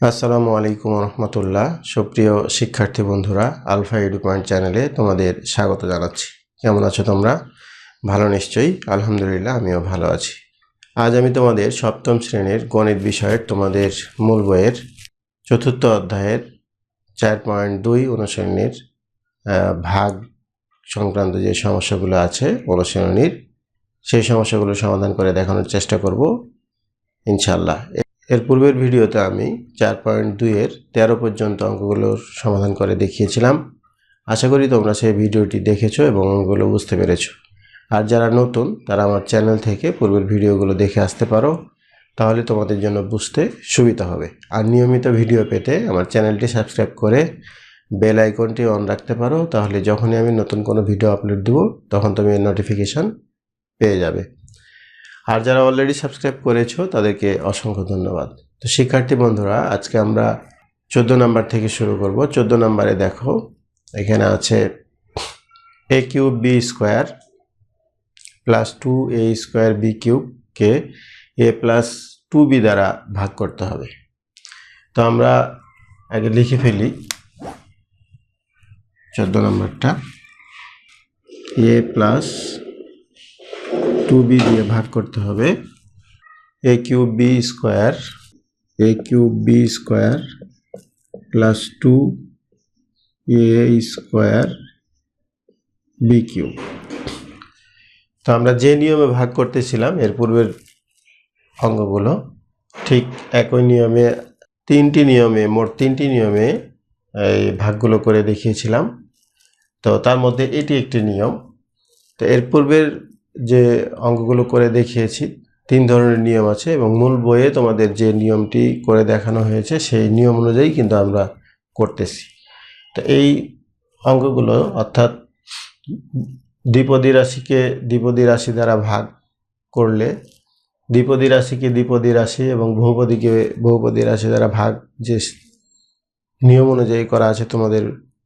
আসসালামু আলাইকুম রহমতুল্লাহ। সুপ্রিয় শিক্ষার্থী বন্ধুরা, আলফা এডু পয়েন্ট চ্যানেলে তোমাদের স্বাগত জানাচ্ছি। কেমন আছো তোমরা? ভালো নিশ্চয়ই, আলহামদুলিল্লাহ আমিও ভালো আছি। আজ আমি তোমাদের সপ্তম শ্রেণির গণিত বিষয়ের তোমাদের মূল বইয়ের চতুর্থ অধ্যায়ের চার পয়েন্ট দুই অনুশ্রেণীর ভাগ সংক্রান্ত যে সমস্যাগুলো আছে অনুশ্রেণীর সেই সমস্যাগুলো সমাধান করে দেখানোর চেষ্টা করব ইনশাল্লাহ এর পূর্বের ভিডিওতে আমি চার পয়েন্ট দুইয়ের তেরো পর্যন্ত অঙ্কগুলোর সমাধান করে দেখিয়েছিলাম। আশা করি তোমরা সেই ভিডিওটি দেখেছ এবং অঙ্কগুলো বুঝতে পেরেছ। আর যারা নতুন, তারা আমার চ্যানেল থেকে পূর্বের ভিডিওগুলো দেখে আসতে পারো, তাহলে তোমাদের জন্য বুঝতে সুবিধা হবে। আর নিয়মিত ভিডিও পেতে আমার চ্যানেলটি সাবস্ক্রাইব করে বেল আইকনটি অন রাখতে পারো, তাহলে যখনই আমি নতুন কোনো ভিডিও আপলোড দেবো, তখন তুমি নোটিফিকেশান পেয়ে যাবে। আর যারা অলরেডি সাবস্ক্রাইব করেছ, তাদেরকে অসংখ্য ধন্যবাদ। তো শিক্ষার্থী বন্ধুরা, আজকে আমরা চোদ্দ নাম্বার থেকে শুরু করব। চোদ্দ নাম্বারে দেখো, এখানে আছে A cube B square plus two A square B কিউবকে A plus two B দ্বারা ভাগ করতে হবে। তো আমরা আগে লিখে ফেলি। চোদ্দ নম্বরটা এ প্লাস টু বি দিয়ে ভাগ করতে হবে। A cube B square A cube B square plus two A square B cube তো আমরা যে নিয়মে ভাগ করতেছিলাম, এর পূর্বের অঙ্গগুলো, ঠিক একই নিয়মে, তিনটি নিয়মে, মোট তিনটি নিয়মে, এই ভাগগুলো করে দেখিয়েছিলাম। তো তার মধ্যে এটি একটি নিয়ম। তো এর পূর্বের যে অঙ্কগুলো করে দেখিয়েছি, তিন ধরনের নিয়ম আছে এবং মূল বইয়ে তোমাদের যে নিয়মটি করে দেখানো হয়েছে সেই নিয়ম অনুযায়ী কিন্তু আমরা করতেছি। তো এই অঙ্কগুলো অর্থাৎ দ্বিপদী রাশিকে দ্বিপদী রাশি দ্বারা ভাগ করলে দ্বিপদী রাশিকে দ্বিপদী রাশি এবং বহুপদীকে বহুপদী রাশি দ্বারা ভাগ যে নিয়ম অনুযায়ী করা আছে তোমাদের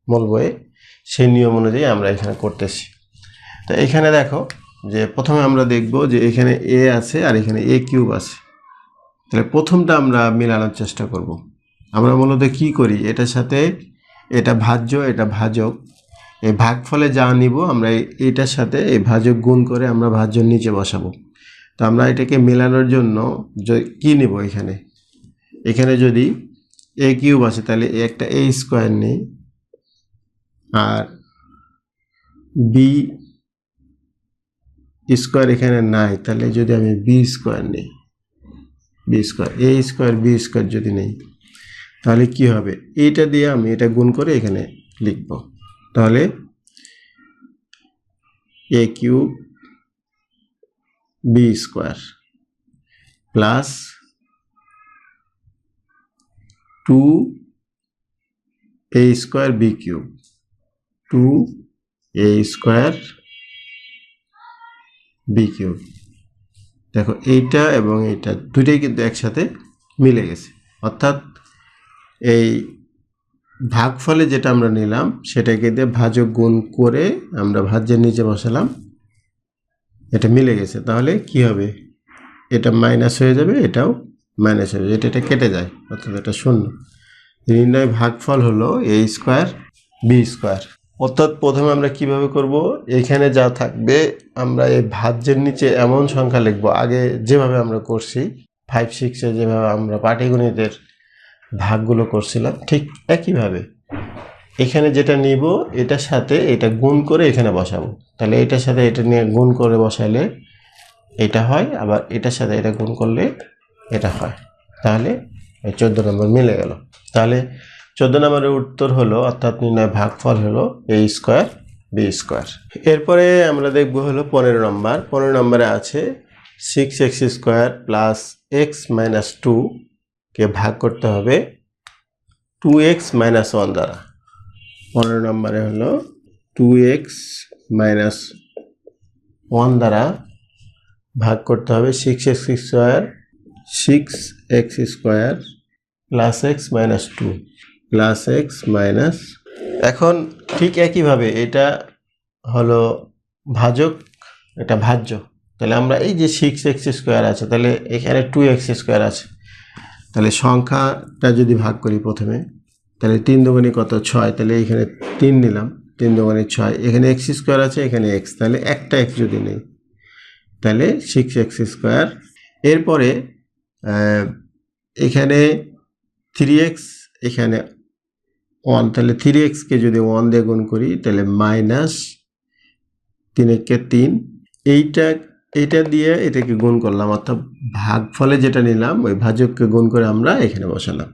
মূল বইয়ে, সেই নিয়ম অনুযায়ী আমরা এখানে করতেছি। তো এখানে দেখো যে প্রথমে আমরা দেখব যে এখানে এ আছে আর এখানে এ কিউব আছে। তাহলে প্রথমটা আমরা মেলানোর চেষ্টা করব। আমরা মূলত কি করি? এটার সাথে এটা ভাজ্য, এটা ভাজক। এই ভাগফলে যা নিব, আমরা এটার সাথে এই ভাজক গুণ করে আমরা ভাজ্যর নিচে বসাবো। তো আমরা এটাকে মেলানোর জন্য কি নিব এখানে? এখানে যদি এ কিউব আছে, তাহলে একটা এ স্কোয়ার নেই। আর বি স্কোয়ার এখানে নাই, তাহলে যদি আমি বি স্কোয়ার নিই B square A square B square যদি নেই, তাহলে কি হবে? এইটা দিয়ে আমি এটা গুণ করে এখানে লিখব। তাহলে A cube B square plus two A square B cube two A square B cube দেখো, এইটা এবং এইটা দুইটাই কিন্তু একসাথে মিলে গেছে। অর্থাৎ এই ভাগফলে যেটা আমরা নিলাম, সেটাকে দিয়ে ভাজক গুণ করে আমরা ভাজ্যের নিচে বসালাম। এটা মিলে গেছে। তাহলে কি হবে? এটা মাইনাস হয়ে যাবে, এটাও মাইনাস হয়ে যাবে। এটা এটা কেটে যায়, অর্থাৎ এটা শূন্য। নির্ণয় ভাগফল হলো এ স্কোয়ার বি স্কোয়ার অর্থাৎ প্রথমে আমরা কীভাবে করব? এখানে যা থাকবে, আমরা এই ভাজ্যের নিচে এমন সংখ্যা লিখব। আগে যেভাবে আমরা করছি ফাইভ সিক্সে যেভাবে আমরা পাটিগণিতের ভাগগুলো করছিলাম, ঠিক একইভাবে। এখানে যেটা নিব, এটার সাথে এটা গুণ করে এখানে বসাবো। তাহলে এটার সাথে এটা নিয়ে গুণ করে বসাইলে এটা হয়, আবার এটার সাথে এটা গুণ করলে এটা হয়। তাহলে এই চোদ্দ নম্বর মিলে গেল। তাহলে চোদ্দ নম্বরের উত্তর হলো, অর্থাৎ নির্ণয় ভাগফল হলো এ স্কোয়ার বি স্কোয়ার এরপরে আমরা দেখব হলো পনেরো নম্বর। পনেরো নম্বরে আছে six X square plus X minus two কে ভাগ করতে হবে টু এক্স মাইনাস ওয়ান দ্বারা। পনেরো নম্বরে হলো টু এক্স মাইনাস ওয়ান দ্বারা ভাগ করতে হবে six X square six X square plus X minus two plus X minus এখন ঠিক একইভাবে এটা হলো ভাজক এটা ভাজ্য। তাহলে আমরা এই যে সিক্স এক্স স্কোয়ার আছে, তাহলে এখানে টু এক্স স্কোয়ার আছে। তাহলে সংখ্যাটা যদি ভাগ করি প্রথমে, তাহলে তিন দুগুণি কত? ছয়। তাহলে এখানে তিন নিলাম, তিন দুগুণি ছয়। এখানে এক্স স্কোয়ার আছে, এখানে এক্স তাহলে একটা এক্স যদি নেই, তাহলে সিক্স এক্স স্কোয়ার এরপরে এখানে থ্রি এক্স এখানে ওয়ান তাহলে থ্রি এক্সকে যদি ওয়ান দিয়ে গুণ করি, তাহলে মাইনাস তিন একে তিন। এইটা এইটা দিয়ে এটাকে গুণ করলাম, অর্থাৎ ভাগ ফলে যেটা নিলাম, ওই ভাজককে গুণ করে আমরা এখানে বসালাম।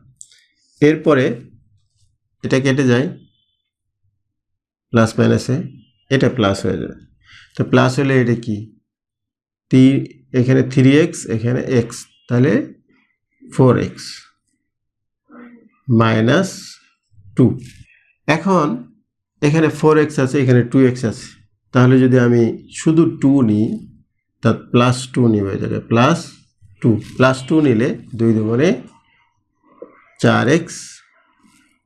এরপরে এটা কেটে যায় প্লাস মাইনাসে এটা প্লাস হয়ে যাবে তো প্লাস হলে এটা কি? তি এখানে থ্রি এক্স এখানে এক্স তাহলে ফোর এক্স মাইনাস টু এখন এখানে ফোর এক্স আছে, এখানে টু এক্স আছে। তাহলে যদি আমি শুধু টু নিই, তা প্লাস টু নিব এই জায়গায় প্লাস টু প্লাস টু নিলে দুই দুগুণে চার এক্স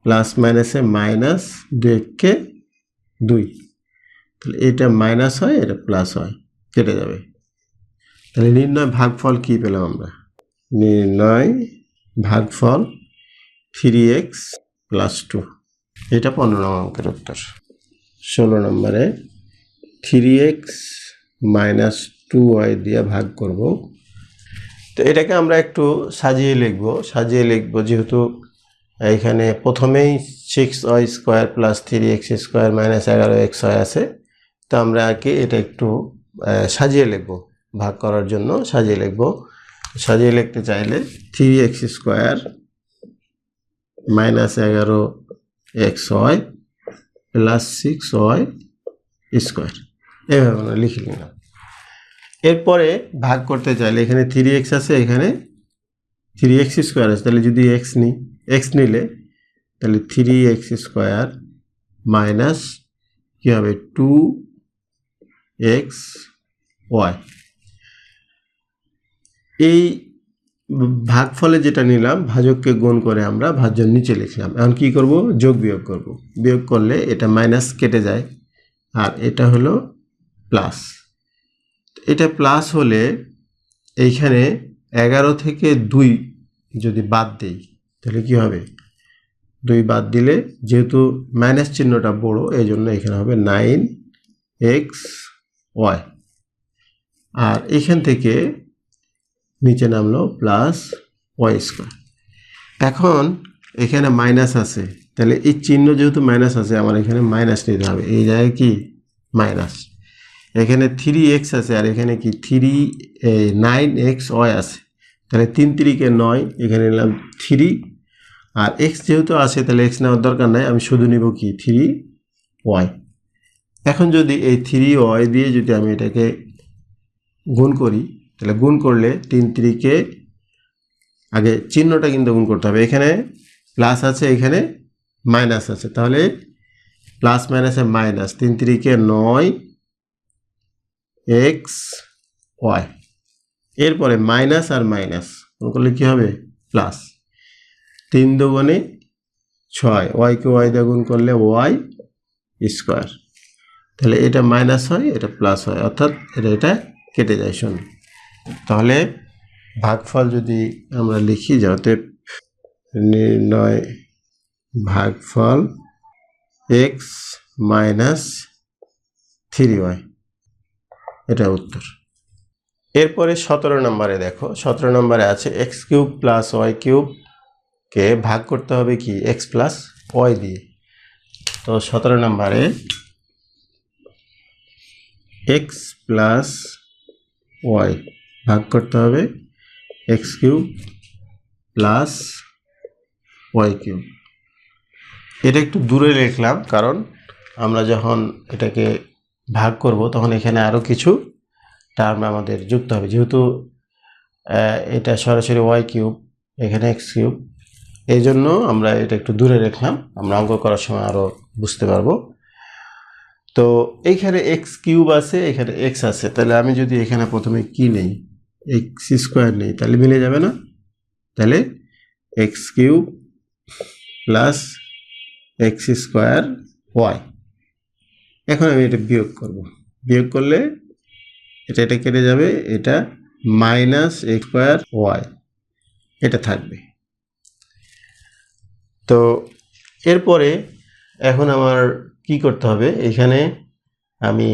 প্লাস মাইনাসে মাইনাস দুই এককে দুই। তাহলে এটা মাইনাস হয়, এটা প্লাস হয়, কেটে যাবে। তাহলে নির্ণয় ভাগফল কী পেলাম আমরা? নির্ণয় ভাগফল থ্রি এক্স প্লাস টু এটা পনেরো অঙ্কের উত্তর। ষোলো নম্বরে three X minus two Y দিয়ে ভাগ করব। তো এটাকে আমরা একটু সাজিয়ে লিখব। সাজিয়ে লিখব যেহেতু এখানে প্রথমেই six Y square plus three X square minus এগারো এক্স ওয়াই আছে। তো আমরা আর কি এটা একটু সাজিয়ে লিখব। ভাগ করার জন্য সাজিয়ে লিখব। সাজিয়ে লিখতে চাইলে থ্রি এক্স স্কোয়ার মাইনাস এগারো X Y plus six Y square. এভাবে আমরা লিখে নিলাম। এরপরে ভাগ করতে চাইলে এখানে থ্রি এক্স আছে, এখানে থ্রি এক্স স্কোয়ার আছে। তাহলে যদি এক্স নিই এক্স নিলে তাহলে থ্রি এক্স স্কোয়ার মাইনাস কী হবে? টু এক্স ওয়াই এই ভাগফলে যেটা নিলাম, ভাজককে গুণ করে আমরা ভাজ্য নিচে লিখলাম। এখন কি করব? যোগ বিয়োগ করব। বিয়োগ করলে এটা মাইনাস কেটে যায়। আর এটা হলো প্লাস এটা প্লাস হলে এইখানে এগারো থেকে দুই যদি বাদ দেই, তাহলে কি হবে? দুই বাদ দিলে যেহেতু মাইনাস চিহ্নটা বড় এই জন্য এখানে হবে নাইন এক্স ওয়াই আর এখান থেকে নিচে নামলো প্লাস ওয়াই স্কোয়ার এখন এখানে মাইনাস আছে। তাহলে এই চিহ্ন যেহেতু মাইনাস আছে, আমার এখানে মাইনাস নিতে হবে। এই জায়গায় কি? মাইনাস এখানে থ্রি এক্স আছে আর এখানে কি? থ্রি নাইন এক্স ওয়াই আছে। তাহলে তিন তিরিকে নয়, এখানে নিলাম থ্রি আর এক্স যেহেতু আছে, তাহলে এক্স নেওয়ার দরকার নাই, আমি শুধু নিব কি? থ্রি ওয়াই এখন যদি এই থ্রি ওয়াই দিয়ে যদি আমি এটাকে গুণ করি তাহলে গুণ করলে তিন তিরিকে, আগে চিহ্নটা কিন্তু গুণ করতে হবে। এখানে প্লাস আছে, এখানে মাইনাস আছে। তাহলে প্লাস মাইনাসে মাইনাস তিন তিরিকে নয় এক্স ওয়াই এরপরে মাইনাস আর মাইনাস গুণ করলে কী হবে? প্লাস তিন দুগুণে ছয় ওয়াইকে ওয়াই দিয়ে গুণ করলে ওয়াই স্কোয়ার তাহলে এটা মাইনাস হয়, এটা প্লাস হয়। অর্থাৎ এটা এটা কেটে যায় শূন্য তাহলে ভাগফল যদি আমরা লিখি যাতে নির্ণয় ভাগফল এক্স মাইনাস থ্রি ওয়াই এটা উত্তর। এরপরে সতেরো নম্বরে দেখো, সতেরো নম্বরে আছে এক্স কিউব প্লাস ওয়াই কিউবকে ভাগ করতে হবে কি? এক্স প্লাস ওয়াই দিয়ে। তো সতেরো নম্বরে এক্স প্লাস ওয়াই ভাগ করতে হবে X cube plus Y cube. এটা একটু দূরে লিখলাম, কারণ আমরা যখন এটাকে ভাগ করব, তখন এখানে আরও কিছু টার্ম আমাদের যুক্ত হবে। যেহেতু এটা সরাসরি ওয়াই কিউব, এখানে এক্স কিউব এই জন্য আমরা এটা একটু দূরে রাখলাম আমরা অঙ্ক করার সময় আরও বুঝতে পারব। তো এইখানে এক্স কিউব আছে, এখানে এক্স আছে। তাহলে আমি যদি এখানে প্রথমে কি নেই এক্স স্কোয়ার নেই, তাহলে মিলে যাবে না? তাহলে X cube plus X square Y এখন আমি এটা বিয়োগ করব। বিয়োগ করলে এটা এটা কেটে যাবে, এটা মাইনাস এক্স স্কোয়ার ওয়াই এটা থাকবে। তো এরপরে এখন আমার কি করতে হবে? এখানে আমি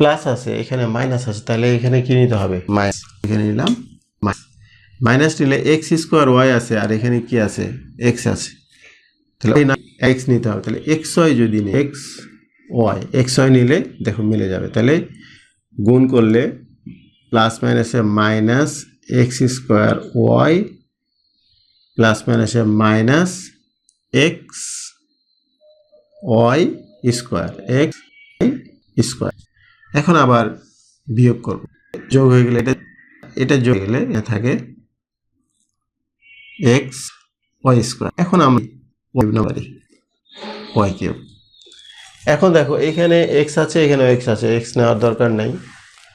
প্লাস আছে, এখানে মাইনাস আছে, তাহলে এখানে কি নিতে হবে? মাইনাস এখানে নিলাম মাইনাস নিলে এক্স স্কোয়ার ওয়াই আছে, আর এখানে কি আছে? এক্স আছে। তাহলে এক্স নিতে হবে, তাহলে এক্স ওয়াই যদি নিই এক্স ওয়াই এক্স ওয়াই নিলে দেখো মিলে যাবে। তাহলে গুণ করলে প্লাস মাইনাসে minus X square Y plus মাইনাসে minus X Y square X square এখন আবার বিয়োগ করব। যোগ হয়ে গেলে এটা এটা যোগ গেলে থাকে এক্স ওয়াই স্কোয়ার এখন আমি ওয়াই পারি ওয়াই কিউব এখন দেখো, এখানে এক্স আছে এখানে এক্স আছে এক্স নেওয়ার দরকার নাই।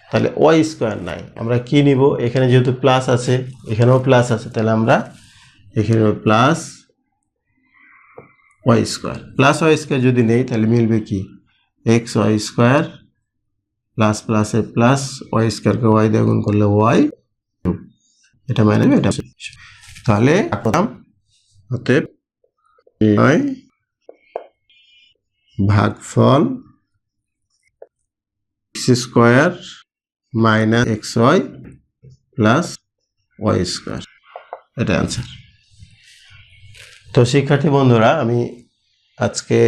তাহলে ওয়াই স্কোয়ার নাই। আমরা কি নিব? এখানে যেহেতু প্লাস আছে, এখানেও প্লাস আছে, তাহলে আমরা এখানে plus Y square plus Y square যদি নেই, তাহলে মিলবে কি? এক্স ওয়াই স্কোয়ার প্লাস প্লাসে প্লাস, ওয়াই স্কোয়ারকে ওয়াই দিয়ে গুণ করলে ওয়াই এটা মানে এটা তাহলে অতএব নয় ভাগফল X square minus X Y plus Y square. এটা অ্যান্সার তো শিক্ষার্থী বন্ধুরা, আমি আজকে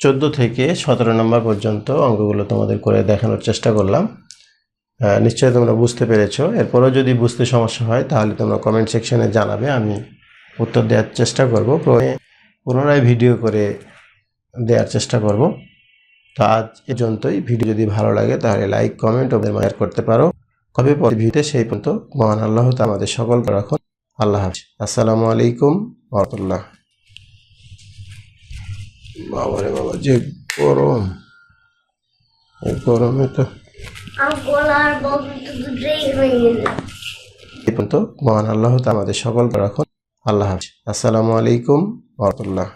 চোদ্দ থেকে সতেরো নম্বর পর্যন্ত অঙ্কগুলো তোমাদের করে দেখানোর চেষ্টা করলাম। নিশ্চয়ই তোমরা বুঝতে পেরেছ। এরপরেও যদি বুঝতে সমস্যা হয়, তাহলে তোমরা কমেন্ট সেকশনে জানাবে। আমি উত্তর দেওয়ার চেষ্টা করব। পুনরায় ভিডিও করে দেওয়ার চেষ্টা করব। তো আজ পর্যন্তই। ভিডিও যদি ভালো লাগে, তাহলে লাইক কমেন্ট ওদের মায়ের করতে পারো। কবে ভিডিওতে সেই পর্যন্ত মহান আল্লাহ তা আমাদের সকলকে রাখুন। আল্লাহ হাফিজ। আসসালামু আলাইকুম রহমতুল্লাহ। বাবারে বাবা যে গরম। এই গরমে তো এই পর্যন্ত মহান আল্লাহ আমাদের সকলকে রাখুন। আল্লাহ হাফিজ। আসসালামু আলাইকুম রহমতুল্লাহ।